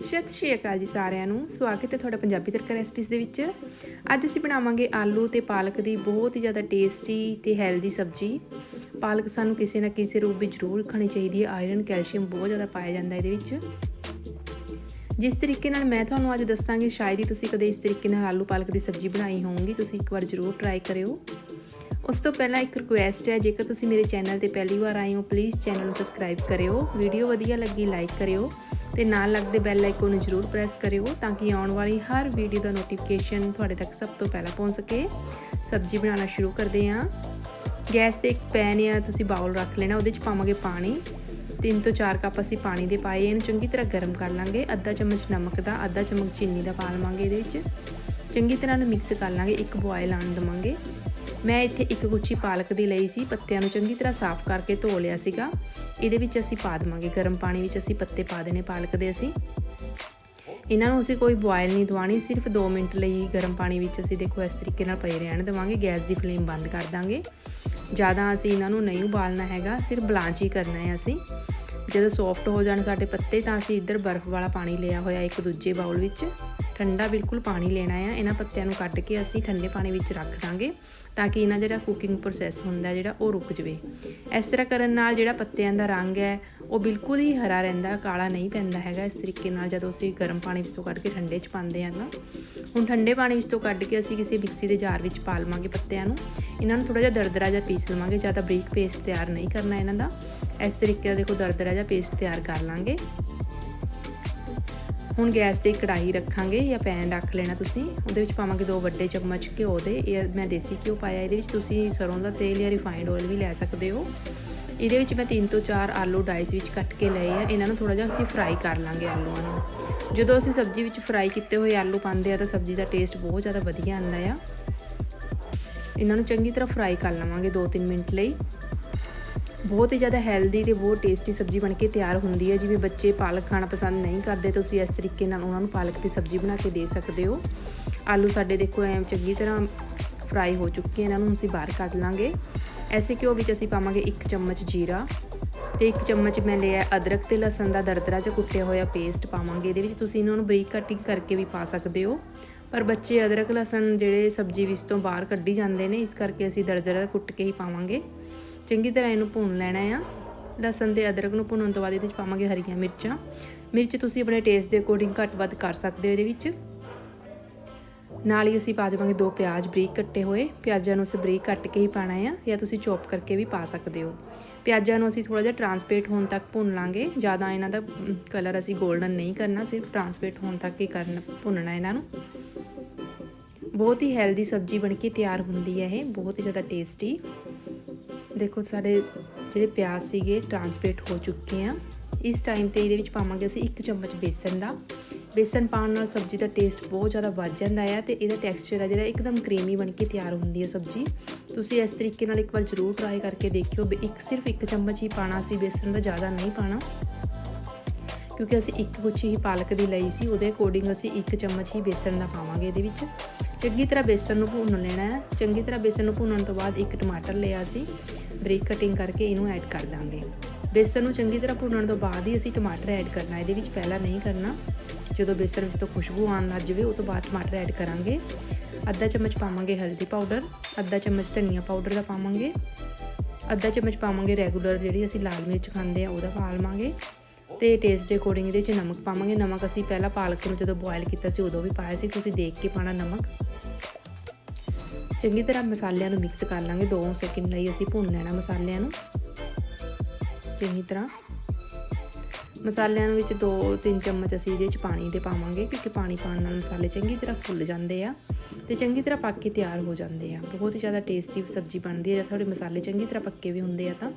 ਸਤਿ ਸ਼੍ਰੀ ਅਕਾਲ ਜੀ ਸਾਰਿਆਂ ਨੂੰ। ਸਵਾਗਤ ਹੈ ਤੁਹਾਡਾ ਪੰਜਾਬੀ ਤੜਕਾ ਰੈਸਪੀਸ ਦੇ ਵਿੱਚ। ਅੱਜ ਅਸੀਂ ਬਣਾਵਾਂਗੇ ਆਲੂ ਤੇ ਪਾਲਕ ਦੀ ਬਹੁਤ ਹੀ ਜ਼ਿਆਦਾ ਟੇਸਟੀ ਤੇ ਹੈਲਦੀ ਸਬਜ਼ੀ। ਪਾਲਕ ਸਾਨੂੰ ਕਿਸੇ ਨਾ ਕਿਸੇ ਰੂਪ ਵਿੱਚ ਜ਼ਰੂਰ ਖਾਣੀ ਚਾਹੀਦੀ ਹੈ। ਆਇਰਨ ਕੈਲਸ਼ੀਅਮ ਬਹੁਤ ਜ਼ਿਆਦਾ ਪਾਇਆ ਜਾਂਦਾ ਇਹਦੇ ਵਿੱਚ। ਜਿਸ ਤਰੀਕੇ ਨਾਲ ਮੈਂ ਤੁਹਾਨੂੰ ਅੱਜ ਦੱਸਾਂਗੀ, ਸ਼ਾਇਦ ਹੀ ਤੁਸੀਂ ਕਦੇ ਇਸ ਤਰੀਕੇ ਨਾਲ ਆਲੂ ਪਾਲਕ ਦੀ ਸਬਜ਼ੀ ਬਣਾਈ ਹੋਵੋਗੀ ਤੁਸੀਂ ਇੱਕ ਵਾਰ ਜ਼ਰੂਰ ਟਰਾਈ ਕਰਿਓ। ਉਸ ਤੋਂ ਪਹਿਲਾਂ ਇੱਕ ਰਿਕੁਐਸਟ ਹੈ, ਜੇਕਰ ਤੁਸੀਂ ਮੇਰੇ ਚੈਨਲ ਤੇ ਪਹਿਲੀ ਵਾਰ ਆਏ ਹੋ ਪਲੀਜ਼ ਚੈਨਲ ਨੂੰ ਸਬਸਕ੍ਰਾਈਬ ਕਰਿਓ ਵੀਡੀਓ ਵਧੀਆ ਲੱਗੀ ਲਾਈਕ ਕਰਿਓ ਤੇ ਨਾਲ ਲੱਗਦੇ ਬੈਲ ਆਈਕਨ ਨੂੰ ਜ਼ਰੂਰ ਪ੍ਰੈਸ ਕਰਿਓ ਤਾਂ ਕਿ ਆਉਣ ਵਾਲੀ ਹਰ ਵੀਡੀਓ ਦਾ ਨੋਟੀਫਿਕੇਸ਼ਨ ਤੁਹਾਡੇ ਤੱਕ ਸਭ ਤੋਂ ਪਹਿਲਾਂ ਪਹੁੰਚ ਸਕੇ। ਸਬਜ਼ੀ ਬਣਾਉਣਾ ਸ਼ੁਰੂ ਕਰਦੇ ਹਾਂ। ਗੈਸ ਤੇ ਇੱਕ ਪੈਨ ਜਾਂ ਤੁਸੀਂ ਬਾਉਲ ਰੱਖ ਲੈਣਾ, ਉਹਦੇ 'ਚ ਪਾਵਾਂਗੇ ਪਾਣੀ। 3 ਤੋਂ 4 ਕੱਪ ਅਸੀਂ ਪਾਣੀ ਦੇ ਪਾਏ, ਇਹਨੂੰ ਚੰਗੀ ਤਰ੍ਹਾਂ ਗਰਮ ਕਰ ਲਾਂਗੇ। ਅੱਧਾ ਚਮਚ ਨਮਕ ਦਾ, ਅੱਧਾ ਚਮਚ ਚੀਨੀ ਦਾ ਪਾ ਲਵਾਂਗੇ ਇਹਦੇ ਵਿੱਚ ਚੰਗੀ ਤਰ੍ਹਾਂ ਨੂੰ ਮਿਕਸ ਕਰ ਲਾਂਗੇ, ਇੱਕ ਬੁਆਇਲ ਆਣ ਦਵਾਂਗੇ। ਮੈਂ ਇੱਥੇ ਇੱਕ ਗੁੱਛੀ ਪਾਲਕ ਦੀ ਲਈ ਸੀ, ਪੱਤਿਆਂ ਨੂੰ ਚੰਗੀ ਤਰ੍ਹਾਂ ਸਾਫ਼ ਕਰਕੇ ਧੋ ਲਿਆ ਸੀਗਾ। ਇਹਦੇ ਵਿੱਚ ਅਸੀਂ ਪਾ ਦੇਵਾਂਗੇ, ਗਰਮ ਪਾਣੀ ਵਿੱਚ ਅਸੀਂ ਪੱਤੇ ਪਾ ਦੇਣੇ ਪਾਲਕ ਦੇ ਅਸੀਂ। ਇਹਨਾਂ ਨੂੰ ਅਸੀਂ ਕੋਈ ਬੋਇਲ ਨਹੀਂ ਦਵਾਣੀ, ਸਿਰਫ 2 ਮਿੰਟ ਲਈ ਗਰਮ ਪਾਣੀ ਵਿੱਚ ਅਸੀਂ ਦੇਖੋ ਇਸ ਤਰੀਕੇ ਨਾਲ ਪਏ ਰਹਿਣ ਦੇਵਾਂਗੇ, ਗੈਸ ਦੀ ਫਲੇਮ ਬੰਦ ਕਰ ਦਾਂਗੇ। ਜ਼ਿਆਦਾ ਅਸੀਂ ਇਹਨਾਂ ਨੂੰ ਨਹੀਂ ਉਬਾਲਣਾ ਹੈਗਾ, ਸਿਰਫ ਬਲਾਂਚ ਹੀ ਕਰਨਾ ਹੈ ਅਸੀਂ। ਜਦੋਂ ਸੌਫਟ ਹੋ ਜਾਣ ਸਾਡੇ ਪੱਤੇ, ਤਾਂ ਅਸੀਂ ਇੱਧਰ ਬਰਫ਼ ਵਾਲਾ ਪਾਣੀ ਲਿਆ ਹੋਇਆ ਇੱਕ ਦੂਜੇ ਬਾਉਲ ਵਿੱਚ। ਠੰਡਾ ਬਿਲਕੁਲ ਪਾਣੀ ਲੈਣਾ ਆ। ਇਹਨਾਂ ਪੱਤਿਆਂ ਨੂੰ ਕੱਢ ਕੇ ਅਸੀਂ ਠੰਡੇ ਪਾਣੀ ਵਿੱਚ ਰੱਖ ਦਾਂਗੇ, ਤਾਂ ਕਿ ਇਹਨਾਂ ਜਿਹੜਾ ਕੁਕਿੰਗ ਪ੍ਰੋਸੈਸ ਹੁੰਦਾ ਜਿਹੜਾ ਉਹ ਰੁਕ ਜਵੇ। ਇਸ ਤਰ੍ਹਾਂ ਕਰਨ ਨਾਲ ਜਿਹੜਾ ਪੱਤਿਆਂ ਦਾ ਰੰਗ ਹੈ, ਉਹ ਬਿਲਕੁਲ ਹੀ ਹਰਾ ਰਹਿੰਦਾ, ਕਾਲਾ ਨਹੀਂ ਪੈਂਦਾ ਹੈਗਾ। ਇਸ ਤਰੀਕੇ ਨਾਲ ਜਦੋਂ ਅਸੀਂ ਗਰਮ ਪਾਣੀ ਵਿੱਚੋਂ ਕੱਢ ਕੇ ਠੰਡੇ 'ਚ ਪਾਉਂਦੇ ਹਾਂ ਤਾਂ ਹੁਣ ਠੰਡੇ ਪਾਣੀ ਵਿੱਚ ਤੋਂ ਕੱਢ ਕੇ ਅਸੀਂ ਕਿਸੇ ਮਿਕਸੀ ਦੇ ਜਾਰ ਵਿੱਚ ਪਾ ਲਵਾਂਗੇ ਪੱਤਿਆਂ ਨੂੰ। ਇਹਨਾਂ ਨੂੰ ਥੋੜਾ ਜਿਹਾ ਦਰਦਰਾ ਜਿਹਾ ਪੀਸ ਲਵਾਂਗੇ ਜ਼ਿਆਦਾ ਬਰੀਕ ਪੇਸਟ ਤਿਆਰ ਨਹੀਂ ਕਰਨਾ ਇਹਨਾਂ ਦਾ। ਇਸ ਤਰੀਕੇ ਦਾ ਦੇਖੋ ਦਰਦਰਾ ਜਿਹਾ ਪੇਸਟ ਤਿਆਰ ਕਰ ਲਾਂਗੇ। ਹੁਣ ਗੈਸ ਤੇ ਕੜਾਈ ਰੱਖਾਂਗੇ ਜਾਂ ਪੈਨ ਰੱਖ ਲੈਣਾ ਤੁਸੀਂ। ਉਹਦੇ ਵਿੱਚ ਪਾਵਾਂਗੇ ਦੋ ਵੱਡੇ ਚਮਚ ਘਿਓ ਦੇ। ਇਹ ਮੈਂ ਦੇਸੀ ਘਿਓ ਪਾਇਆ, ਇਹਦੇ ਵਿੱਚ ਤੁਸੀਂ ਸਰੋਂ ਦਾ ਤੇਲ ਜਾਂ ਰਿਫਾਈਨਡ ਆਇਲ ਵੀ ਲੈ ਸਕਦੇ ਹੋ। ਇਹਦੇ ਵਿੱਚ ਮੈਂ 3 ਤੋਂ 4 ਆਲੂ ਡਾਈਸ ਵਿੱਚ ਕੱਟ ਕੇ ਲਏ ਆ। ਇਹਨਾਂ ਨੂੰ ਥੋੜਾ ਜਿਹਾ ਅਸੀਂ ਫਰਾਈ ਕਰ ਲਾਂਗੇ ਆਲੂਆਂ ਨੂੰ। ਜਦੋਂ ਅਸੀਂ ਸਬਜ਼ੀ ਵਿੱਚ ਫਰਾਈ ਕੀਤੇ ਹੋਏ ਆਲੂ ਪਾਉਂਦੇ ਆ ਤਾਂ ਸਬਜ਼ੀ ਦਾ ਟੇਸਟ ਬਹੁਤ ਜ਼ਿਆਦਾ ਵਧੀਆ ਆਉਂਦਾ ਆ। ਇਹਨਾਂ ਨੂੰ ਚੰਗੀ ਤਰ੍ਹਾਂ ਫਰਾਈ ਕਰ ਲਵਾਂਗੇ 2-3 ਮਿੰਟ ਲਈ। ਬਹੁਤ ਹੀ ਜ਼ਿਆਦਾ ਹੈਲਦੀ ਤੇ ਬਹੁਤ ਟੇਸਟੀ ਸਬਜ਼ੀ ਬਣ ਕੇ ਤਿਆਰ ਹੁੰਦੀ ਹੈ ਜਿਵੇਂ ਬੱਚੇ ਪਾਲਕ ਖਾਣਾ ਪਸੰਦ ਨਹੀਂ ਕਰਦੇ ਤੁਸੀਂ ਇਸ ਤਰੀਕੇ ਨਾਲ ਉਹਨਾਂ ਨੂੰ ਪਾਲਕ ਦੀ ਸਬਜ਼ੀ ਬਣਾ ਕੇ ਦੇ ਸਕਦੇ ਹੋ। ਆਲੂ ਸਾਡੇ ਦੇਖੋ ਐਂ ਚੰਗੀ ਤਰ੍ਹਾਂ ਫਰਾਈ ਹੋ ਚੁੱਕੇ ਇਹਨਾਂ ਨੂੰ ਅਸੀਂ ਬਾਹਰ ਕੱਢ ਲਾਂਗੇ। ਐਸੇ ਘਿਓ ਵਿੱਚ ਅਸੀਂ ਪਾਵਾਂਗੇ 1 ਚਮਚ ਜੀਰਾ ਤੇ 1 ਚਮਚ ਮੈਂ ਲਿਆ ਅਦਰਕ ਤੇ ਲਸਣ ਦਾ ਦਰਦਰਾ ਜਿਹਾ ਕੁੱਟਿਆ ਹੋਇਆ ਪੇਸਟ ਪਾਵਾਂਗੇ। ਇਹਦੇ ਵਿੱਚ ਤੁਸੀਂ ਇਹਨਾਂ ਨੂੰ ਬਰੀਕ ਕਟਿੰਗ ਕਰਕੇ ਵੀ ਪਾ ਸਕਦੇ ਹੋ। ਪਰ ਬੱਚੇ ਅਦਰਕ, ਲਸਣ ਜਿਹੜੇ ਸਬਜ਼ੀ ਵਿੱਚ ਤੋਂ ਬਾਹਰ ਕੱਢੀ ਜਾਂਦੇ ਨੇ, ਇਸ ਕਰਕੇ ਅਸੀਂ ਦਰਦਰਾ ਕੁੱਟ ਕੇ ਹੀ ਪਾਵਾਂਗੇ। ਚੰਗੀ ਤਰ੍ਹਾਂ ਇਹਨੂੰ ਭੁੰਨ ਲੈਣਾ ਆ। ਲਸਣ ਤੇ ਅਦਰਕ ਨੂੰ ਭੁੰਨਣ ਤੋਂ ਬਾਅਦ ਇਹਦੇ ਵਿੱਚ ਪਾਵਾਂਗੇ ਹਰੀਆਂ ਮਿਰਚਾਂ। ਮਿਰਚ ਤੁਸੀਂ ਆਪਣੇ ਟੇਸਟ ਦੇ ਅਕੋਰਡਿੰਗ ਘੱਟ ਵੱਧ ਕਰ ਸਕਦੇ ਹੋ ਇਹਦੇ ਵਿੱਚ। ਨਾਲ ਹੀ ਅਸੀਂ ਪਾ ਦੇਵਾਂਗੇ ਦੋ ਪਿਆਜ਼ ਬਰੀਕ ਕੱਟੇ ਹੋਏ। ਪਿਆਜ਼ਾਂ ਨੂੰ ਅਸੀਂ ਬਰੀਕ ਕੱਟ ਕੇ ਹੀ ਪਾਣਾ ਆ ਜਾਂ ਤੁਸੀਂ ਚੌਪ ਕਰਕੇ ਵੀ ਪਾ ਸਕਦੇ ਹੋ। ਪਿਆਜ਼ਾਂ ਨੂੰ ਅਸੀਂ ਥੋੜਾ ਜਿਹਾ ਟਰਾਂਸਪੇਟ ਹੋਣ ਤੱਕ ਭੁੰਨ ਲਾਂਗੇ। ਜ਼ਿਆਦਾ ਇਹਨਾਂ ਦਾ ਕਲਰ ਅਸੀਂ 골ਡਨ ਨਹੀਂ ਕਰਨਾ, ਸਿਰਫ ਟਰਾਂਸਪੇਟ ਹੋਣ ਤੱਕ ਹੀ ਕਰਨਾ, ਭੁੰਨਣਾ ਇਹਨਾਂ ਨੂੰ। ਬਹੁਤ ਹੀ ਹੈਲਦੀ ਸਬਜ਼ੀ ਬਣ ਕੇ ਤਿਆਰ ਹੁੰਦੀ ਹੈ ਇਹ, ਬਹੁਤ ਹੀ ਜ਼ਿਆਦਾ ਟੇਸਟੀ। ਦੇਖੋ ਸਾਡੇ ਜਿਹੜੇ ਪਿਆਜ਼ ਸੀਗੇ, ਟਰਾਂਸਪੇਟ ਹੋ ਚੁੱਕੇ ਆ। ਇਸ ਟਾਈਮ ਤੇ ਇਹਦੇ ਵਿੱਚ ਪਾਵਾਂਗੇ ਅਸੀਂ 1 ਚਮਚ ਬੇਸਨ ਦਾ। ਬੇਸਨ ਪਾਉਣ ਨਾਲ ਸਬਜ਼ੀ ਦਾ ਟੇਸਟ ਬਹੁਤ ਜ਼ਿਆਦਾ ਵੱਧ ਜਾਂਦਾ ਹੈ ਤੇ ਇਹਦਾ ਟੈਕਸਚਰ ਹੈ ਜਿਹੜਾ ਇੱਕਦਮ ਕਰੀਮੀ ਬਣ ਕੇ ਤਿਆਰ ਹੁੰਦੀ ਹੈ ਸਬਜ਼ੀ। ਤੁਸੀਂ ਇਸ ਤਰੀਕੇ ਨਾਲ ਇੱਕ ਵਾਰ ਜ਼ਰੂਰ ਟਰਾਈ ਕਰਕੇ ਦੇਖਿਓ ਇੱਕ ਸਿਰਫ ਇੱਕ ਚਮਚ ਹੀ ਪਾਣਾ ਸੀ, ਬੇਸਨ ਦਾ ਜ਼ਿਆਦਾ ਨਹੀਂ ਪਾਣਾ। ਕਿਉਂਕਿ ਅਸੀਂ ਇੱਕ ਗੁੱਛੀ ਹੀ ਪਾਲਕ ਦੀ ਲਈ ਸੀ, ਉਹਦੇ ਅਕੋਰਡਿੰਗ ਅਸੀਂ ਇੱਕ ਚਮਚ ਹੀ ਬੇਸਣ ਦਾ ਪਾਵਾਂਗੇ ਇਹਦੇ ਵਿੱਚ। ਚੰਗੀ ਤਰ੍ਹਾਂ ਬੇਸਣ ਨੂੰ ਭੁੰਨ ਲੈਣਾ ਹੈ। ਚੰਗੀ ਤਰ੍ਹਾਂ ਬੇਸਣ ਨੂੰ ਭੁੰਨਣ ਤੋਂ ਬਾਅਦ ਇੱਕ ਟਮਾਟਰ ਲਿਆ ਸੀ। ਬਰੀਕ ਕਟਿੰਗ ਕਰਕੇ ਇਹਨੂੰ ਐਡ ਕਰ ਦਾਂਗੇ। ਬੇਸਣ ਨੂੰ ਚੰਗੀ ਤਰ੍ਹਾਂ ਭੁੰਨਣ ਤੋਂ ਬਾਅਦ ਹੀ ਅਸੀਂ ਟਮਾਟਰ ਐਡ ਕਰਨਾ, ਇਹਦੇ ਵਿੱਚ ਪਹਿਲਾਂ ਨਹੀਂ ਕਰਨਾ। ਜਦੋਂ ਬੇਸਣ ਵਿੱਚ ਤੋਂ ਖੁਸ਼ਬੂ ਆਉਣ ਲੱਗ ਜਾਵੇ, ਉਹ ਤੋਂ ਬਾਅਦ ਟਮਾਟਰ ਐਡ ਕਰਾਂਗੇ। ਅੱਧਾ ਚਮਚ ਪਾਵਾਂਗੇ ਹਲਦੀ ਪਾਊਡਰ ਅੱਧਾ ਚਮਚ ਧਨੀਆ ਪਾਊਡਰ ਦਾ ਪਾਵਾਂਗੇ। ਅੱਧਾ ਚਮਚ ਪਾਵਾਂਗੇ ਰੈਗੂਲਰ ਜਿਹੜੀ ਅਸੀਂ ਲਾਲ ਮਿਰਚ ਖਾਂਦੇ ਆ ਉਹਦਾ ਪਾ ਲਵਾਂਗੇ। ਤੇ ਟੇਸਟ ਦੇ ਅਕੋਰਡਿੰਗ ਇਹਦੇ ਵਿੱਚ ਨਮਕ ਪਾਵਾਂਗੇ। ਨਮਕ ਅਸੀਂ ਪਹਿਲਾਂ ਪਾਲਕ ਨੂੰ ਜਦੋਂ ਬੋਇਲ ਕੀਤਾ ਸੀ, ਉਦੋਂ ਵੀ ਪਾਇਆ ਸੀ। ਤੁਸੀਂ ਦੇਖ ਕੇ ਪਾਣਾ ਨਮਕ। ਚੰਗੀ ਤਰ੍ਹਾਂ ਮਸਾਲਿਆਂ ਨੂੰ ਮਿਕਸ ਕਰ ਲਾਂਗੇ। 2 ਸੈਕਿੰਡ ਲਈ ਅਸੀਂ ਭੁੰਨ ਲੈਣਾ ਮਸਾਲਿਆਂ ਨੂੰ। ਚੰਗੀ ਤਰ੍ਹਾਂ। ਮਸਾਲਿਆਂ ਵਿੱਚ 2-3 ਚਮਚ ਅਸੀਂ ਇਹਦੇ ਵਿੱਚ ਪਾਣੀ ਦੇ ਪਾਵਾਂਗੇ, ਕਿਉਂਕਿ ਪਾਣੀ ਪਾਉਣ ਨਾਲ ਮਸਾਲੇ ਚੰਗੀ ਤਰ੍ਹਾਂ ਫੁੱਲ ਜਾਂਦੇ ਆ ਤੇ ਚੰਗੀ ਤਰ੍ਹਾਂ ਪੱਕ ਕੇ ਤਿਆਰ ਹੋ ਜਾਂਦੇ ਆ। ਬਹੁਤ ਹੀ ਜ਼ਿਆਦਾ ਟੇਸਟੀ ਸਬਜ਼ੀ ਬਣਦੀ ਹੈ ਜੇ ਤੁਹਾਡੇ ਮਸਾਲੇ ਚੰਗੀ ਤਰ੍ਹਾਂ ਪੱਕੇ ਵੀ ਹੁੰਦੇ ਆ ਤਾਂ।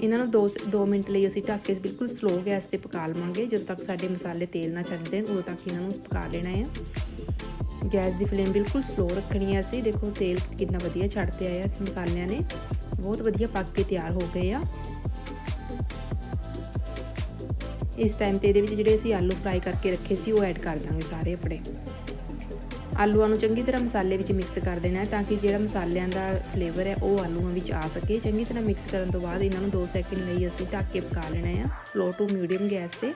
ਇਹਨਾਂ ਨੂੰ 2 2 ਮਿੰਟ ਲਈ ਅਸੀਂ ਢੱਕ ਕੇ ਬਿਲਕੁਲ ਸਲੋ ਗੈਸ ਤੇ ਪਕਾ ਲਵਾਂਗੇ। ਜਦੋਂ ਤੱਕ ਸਾਡੇ ਮਸਾਲੇ ਤੇਲ ਨਾ ਛੱਡ ਦੇਣ, ਉਦੋਂ ਤੱਕ ਇਹਨਾਂ ਨੂੰ ਪਕਾ ਲੈਣਾ ਹੈ ਗੈਸ ਦੀ ਫਲੇਮ ਬਿਲਕੁਲ ਸਲੋ ਰੱਖਣੀ ਹੈ ਅਸੀਂ। ਦੇਖੋ ਤੇਲ ਕਿੰਨਾ ਵਧੀਆ ਛੱਡਤੇ ਆਇਆ ਮਸਾਲਿਆਂ ਨੇ। ਬਹੁਤ ਵਧੀਆ ਪੱਕ ਕੇ ਤਿਆਰ ਹੋ ਗਏ ਆ। ਇਸ ਟਾਈਮ ਤੇ ਇਹਦੇ ਵਿੱਚ ਜਿਹੜੇ ਅਸੀਂ ਆਲੂ ਫਰਾਈ ਕਰਕੇ ਰੱਖੇ ਸੀ, ਉਹ ਐਡ ਕਰ ਦਾਂਗੇ ਸਾਰੇ ਆਪਣੇ। ਆਲੂਆਂ ਨੂੰ ਚੰਗੀ ਤਰ੍ਹਾਂ ਮਸਾਲੇ ਵਿੱਚ ਮਿਕਸ ਕਰ ਦੇਣਾ ਹੈ ਤਾਂ ਕਿ ਜਿਹੜਾ ਮਸਾਲਿਆਂ ਦਾ ਫਲੇਵਰ ਹੈ, ਉਹ ਆਲੂਆਂ ਵਿੱਚ ਆ ਸਕੇ। ਚੰਗੀ ਤਰ੍ਹਾਂ ਮਿਕਸ ਕਰਨ ਤੋਂ ਬਾਅਦ ਇਹਨਾਂ ਨੂੰ 2 ਸੈਕਿੰਡ ਲਈ ਅਸੀਂ ਢੱਕ ਕੇ ਪਕਾ ਲੈਣਾ ਹੈ ਸਲੋ ਟੂ ਮੀਡੀਅਮ ਗੈਸ ਤੇ,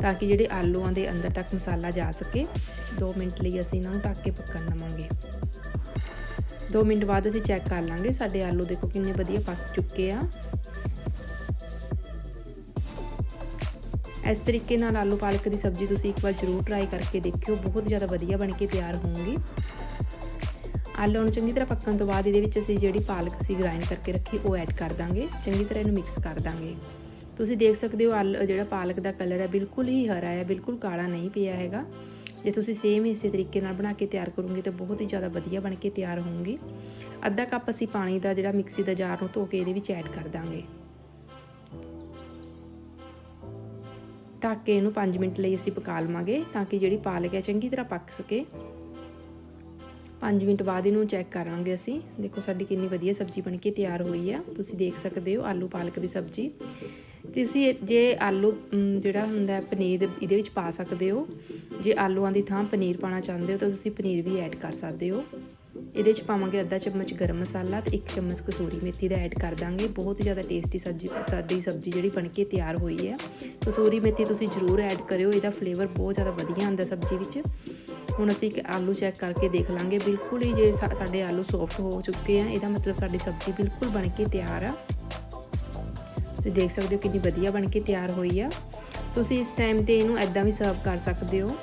ਤਾਂ ਕਿ ਜਿਹੜੇ ਆਲੂਆਂ ਦੇ ਅੰਦਰ ਤੱਕ ਮਸਾਲਾ ਜਾ ਸਕੇ। 2 ਮਿੰਟ ਲਈ ਅਸੀਂ ਇਹਨਾਂ ਨੂੰ ਢੱਕ ਕੇ ਪੱਕਣ ਦਵਾਂਗੇ। 2 ਮਿੰਟ ਬਾਅਦ ਅਸੀਂ ਚੈੱਕ ਕਰ ਲਾਂਗੇ ਸਾਡੇ ਆਲੂ ਦੇਖੋ ਕਿੰਨੇ ਵਧੀਆ ਪੱਕ ਚੁੱਕੇ ਆ। ਇਸ ਤਰੀਕੇ ਨਾਲ ਆਲੂ ਪਾਲਕ ਦੀ ਸਬਜ਼ੀ ਤੁਸੀਂ ਇੱਕ ਵਾਰ ਜ਼ਰੂਰ ਟਰਾਈ ਕਰਕੇ ਦੇਖਿਓ, ਬਹੁਤ ਜ਼ਿਆਦਾ ਵਧੀਆ ਬਣ ਕੇ ਤਿਆਰ ਹੋਊਗੀ ਆਲੂ ਨੂੰ ਚੰਗੀ ਤਰ੍ਹਾਂ ਪੱਕਣ ਤੋਂ ਬਾਅਦ ਇਹਦੇ ਵਿੱਚ ਅਸੀਂ ਜਿਹੜੀ ਪਾਲਕ ਸੀ ਗ੍ਰਾਈਂਡ ਕਰਕੇ ਰੱਖੀ, ਉਹ ਐਡ ਕਰ ਦਾਂਗੇ। ਚੰਗੀ ਤਰ੍ਹਾਂ ਇਹਨੂੰ ਮਿਕਸ ਕਰ ਦਾਂਗੇ। ਤੁਸੀਂ ਦੇਖ ਸਕਦੇ ਹੋ ਆਲ, ਜਿਹੜਾ ਪਾਲਕ ਦਾ ਕਲਰ ਹੈ, ਬਿਲਕੁਲ ਹੀ ਹਰਾ ਹੈ, ਬਿਲਕੁਲ ਕਾਲਾ ਨਹੀਂ ਪਿਆ ਹੈਗਾ। ਜੇ ਤੁਸੀਂ ਸੇਮ ਇਸੇ ਤਰੀਕੇ ਨਾਲ ਬਣਾ ਕੇ ਤਿਆਰ ਕਰੋਗੇ, ਤਾਂ ਬਹੁਤ ਹੀ ਜ਼ਿਆਦਾ ਵਧੀਆ ਬਣ ਕੇ ਤਿਆਰ ਹੋਊਗੀ ਅੱਧਾ ਕੱਪ ਅਸੀਂ ਪਾਣੀ ਦਾ, ਜਿਹੜਾ ਮਿਕਸੀ ਦਾ ਜਾਰ ਨੂੰ ਧੋ ਕੇ ਇਹਦੇ ਵਿੱਚ ਐਡ ਕਰ ਦਾਂਗੇ। ਢੱਕ ਕੇ ਇਹਨੂੰ 5 ਮਿੰਟ ਲਈ ਅਸੀਂ ਪਕਾ ਲਵਾਂਗੇ ਤਾਂ ਕਿ ਜਿਹੜੀ ਪਾਲਕ ਹੈ ਚੰਗੀ ਤਰ੍ਹਾਂ ਪੱਕ ਸਕੇ। 5 ਮਿੰਟ ਬਾਅਦ ਇਹਨੂੰ ਚੈੱਕ ਕਰਾਂਗੇ ਅਸੀਂ। ਦੇਖੋ ਸਾਡੀ ਕਿੰਨੀ ਵਧੀਆ ਸਬਜ਼ੀ ਬਣ ਕੇ ਤਿਆਰ ਹੋਈ ਆ। ਤੁਸੀਂ ਦੇਖ ਸਕਦੇ ਹੋ ਆਲੂ ਪਾਲਕ ਦੀ ਸਬਜ਼ੀ। ਤੁਸੀਂ ਜੇ ਆਲੂ ਜਿਹੜਾ ਹੁੰਦਾ ਪਨੀਰ, ਇਹਦੇ ਵਿੱਚ ਪਾ ਸਕਦੇ ਹੋ। ਜੇ ਆਲੂਆਂ ਦੀ ਥਾਂ ਪਨੀਰ ਪਾਣਾ ਚਾਹੁੰਦੇ ਹੋ ਤਾਂ ਤੁਸੀਂ ਪਨੀਰ ਵੀ ਐਡ ਕਰ ਸਕਦੇ ਹੋ। ਇਹਦੇ 'ਚ ਪਾਵਾਂਗੇ ਅੱਧਾ ਚਮਚ ਗਰਮ ਮਸਾਲਾ ਤੇ 1 ਚਮਚ ਕਸੂਰੀ ਮੇਥੀ ਦਾ ਐਡ ਕਰ ਦਾਂਗੇ। ਬਹੁਤ ਜ਼ਿਆਦਾ ਟੇਸਟੀ ਸਬਜ਼ੀ ਸਾਡੀ ਸਬਜ਼ੀ ਜਿਹੜੀ ਬਣ ਕੇ ਤਿਆਰ ਹੋਈ ਹੈ। ਕਸੂਰੀ ਮੇਥੀ ਤੁਸੀਂ ਜ਼ਰੂਰ ਐਡ ਕਰਿਓ, ਇਹਦਾ ਫਲੇਵਰ ਬਹੁਤ ਜ਼ਿਆਦਾ ਵਧੀਆ ਆਉਂਦਾ ਸਬਜ਼ੀ ਵਿੱਚ। ਹੁਣ ਅਸੀਂ ਇੱਕ ਆਲੂ ਚੈੱਕ ਕਰਕੇ ਦੇਖ ਲਾਂਗੇ। ਬਿਲਕੁਲ ਹੀ ਜੇ ਸਾਡੇ ਆਲੂ ਸੌਫਟ ਹੋ ਚੁੱਕੇ ਆ, ਇਹਦਾ ਮਤਲਬ ਸਾਡੀ ਸਬਜ਼ੀ ਬਿਲਕੁਲ ਬਣ ਕੇ ਤਿਆਰ ਆ। ਤੁਸੀਂ ਦੇਖ ਸਕਦੇ ਹੋ ਕਿੰਨੀ ਵਧੀਆ ਬਣ ਕੇ ਤਿਆਰ ਹੋਈ ਆ। ਤੁਸੀਂ ਇਸ ਟਾਈਮ ਤੇ ਇਹਨੂੰ ਐਦਾਂ ਵੀ ਸਰਵ ਕਰ ਸਕਦੇ ਹੋ।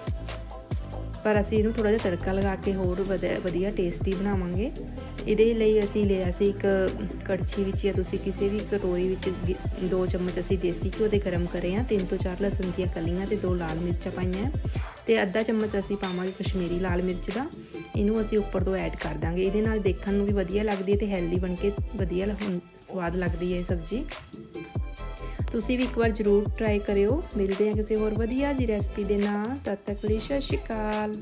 ਪਰ ਅਸੀਂ ਇਹਨੂੰ ਥੋੜਾ ਜਿਹਾ ਤੜਕਾ ਲਗਾ ਕੇ ਹੋਰ ਵਧਿਆ- ਵਧੀਆ ਟੇਸਟੀ ਬਣਾਵਾਂਗੇ। ਇਹਦੇ ਲਈ ਅਸੀਂ ਲਿਆ ਸੀ ਇੱਕ ਕੜਛੀ ਵਿੱਚ ਜਾਂ ਤੁਸੀਂ ਕਿਸੇ ਵੀ ਕਟੋਰੀ ਵਿੱਚ ਗਿ- ਦੋ ਚਮਚ ਅਸੀਂ ਦੇਸੀ ਘਿਓ ਦੇ ਗਰਮ ਕਰੇ ਆ ਤਿੰਨ ਤੋਂ ਚਾਰ ਲਸਣ ਦੀਆਂ ਕਲੀਆਂ ਤੇ ਦੋ ਲਾਲ ਮਿਰਚਾਂ ਪਾਈਆਂ। ਤੇ ਅੱਧਾ ਚਮਚ ਅਸੀਂ ਪਾਵਾਂਗੇ ਕਸ਼ਮੀਰੀ ਲਾਲ ਮਿਰਚ ਦਾ। ਇਹਨੂੰ ਅਸੀਂ ਉੱਪਰ ਤੋਂ ਐਡ ਕਰ ਦਾਂਗੇ। ਇਹਦੇ ਨਾਲ ਦੇਖਣ ਨੂੰ ਵੀ ਵਧੀਆ ਲੱਗਦੀ ਹੈ ਤੇ ਹੈਲਦੀ ਬਣ ਕੇ ਵਧੀਆ ਲ- ਸਵਾਦ ਲੱਗਦੀ ਹੈ ਇਹ ਸਬਜ਼ੀ। ਤੁਸੀਂ ਵੀ ਇੱਕ ਵਾਰ ਜ਼ਰੂਰ ਟਰਾਈ ਕਰਿਓ। ਮਿਲਦੇ ਹਾਂ ਕਿਸੇ ਹੋਰ ਵਧੀਆ ਜੀ ਰੈਸਪੀ ਦੇ ਨਾਲ। ਤਦ ਤੱਕ ਲਈ ਸਤਿ ਸ਼੍ਰੀ ਅਕਾਲ।